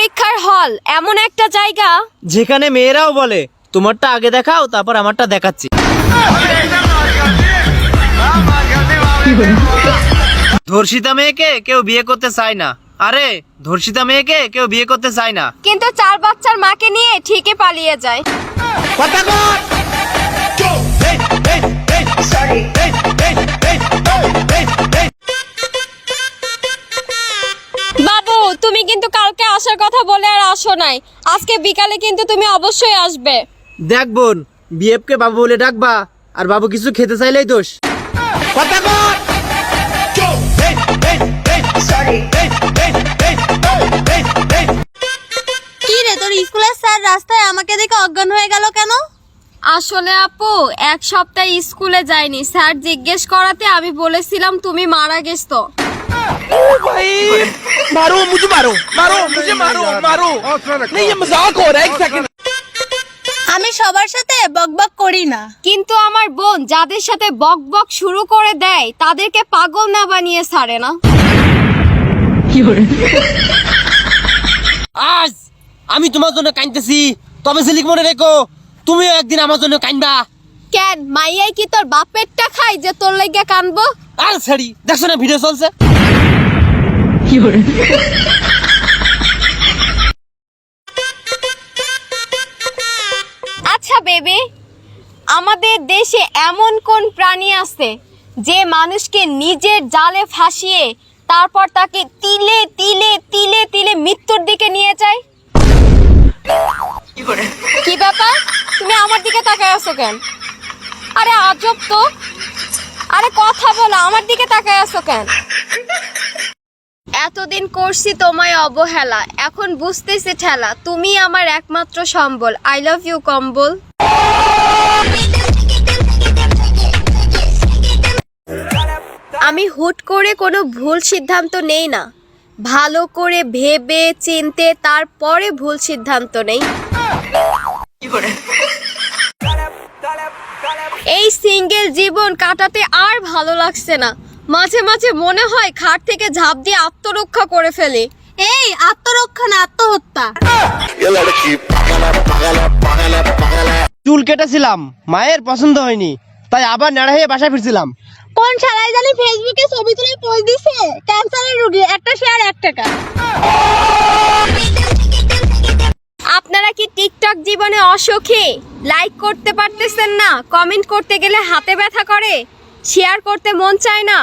পরীক্ষার হল এমন একটা জায়গা। যেখানে মেয়েরাও বলে তোমারটা আগে দেখাও তারপর আমারটা দেখাচ্ছি। ধর্ষিতা মেয়েকে কেউ বিয়ে করতে চায় না। আরে ধর্ষিতা মেয়েকে কেউ বিয়ে করতে চায় না। কিন্তু চার বাচ্চার মাকে নিয়ে ঠিকই পালিয়ে যায়। তুমি কিন্তু কালকে আসার কথা বলে আর আসো নাই। আজকে বিকালে কিন্তু তুমি অবশ্যই আসবে। দেখ বোন বিএফকে বাবু বলে ডাকবা আর বাবু কিছু খেতে চাইলেই দোষ। কি রে তোর স্কুলের স্যার রাস্তায় আমাকে দেখে অজ্ঞান হয়ে গেল কেন? আসলে আপু এক সপ্তাহ স্কুলে যাইনি। স্যার জিজ্ঞেস করাতে আমি বলেছিলাম তুমি মারা গেছো। मारो मुझे मारो मारो मुझे मारो मारो नहीं ये मजाक हो रहा है एक सेकंड আমি সবার সাথে বকবক করি না কিন্তু আমার বোন যাদের সাথে বক বক শুরু করে দেয় তাদেরকে পাগল না বানিয়ে ছাড়ে না আজ আমি তোমার জন্য কাঁদতেছি তবে সিলিক মনে রেখো তুমিও একদিন আমার জন্য কাঁদবা কেন মাইয়াই কি তোর বাপেরটা খাই যে তোর লেগে কানবো আর ছাড়ি দেখছো না ভিডিও চলছে আচ্ছা বেবি আমাদের দেশে এমন কোন প্রাণী আছে যে মানুষকে নিজের জালে ফাঁসিয়ে তারপর তাকে তিলে তিলে তিলে তিলে মৃত্যুর দিকে নিয়ে যায়? কি ব্যাপার? তুমি আমার দিকে তাকায় আছো কেন? আরে আজব তো। আরে কথা বলো আমার দিকে তাকায় আছো কেন? এতদিন করছি তোমায় অবহেলা, এখন বুঝতেছি ঠেলা তুমি আমার একমাত্র সম্বল। আই লাভ ইউ কম্বল। আমি হুট করে কোনো ভুল সিদ্ধান্ত নেই না। ভালো করে ভেবে চিনতে তারপরে ভুল সিদ্ধান্ত নেই। এই সিঙ্গেল জীবন কাটাতে আর ভালো লাগছে না। মাঝে মাঝে মনে হয় খাট থেকে ঝাঁপ দিয়ে আত্মরক্ষা করে ফেলে। এই আত্মরক্ষা না আত্মহত্যা। চুল কেটেছিলাম মায়ের পছন্দ হয়নি তাই আবার নেড়া হয়ে বাসায় ফিরছিলাম। কোন শালাই জানি ফেসবুকে ছবি তুলে পোস্ট দিছে ক্যান্সারের রোগী একটা শেয়ার এক টাকা। আপনারা কি টিকটক জীবনে অসুখী? লাইক করতে পারতেছেন না কমেন্ট করতে গেলে হাতে ব্যথা করে শেয়ার করতে মন চায় না।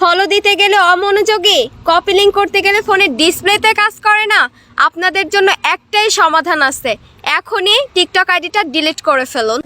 ফলো দিতে গেলে অমনোযোগী। কপিলিং করতে গেলে ফোনের ডিসপ্লেতে কাজ করে না। আপনাদের জন্য একটাই সমাধান আছে। এখনই টিকটক আইডিটা ডিলিট করে ফেলুন।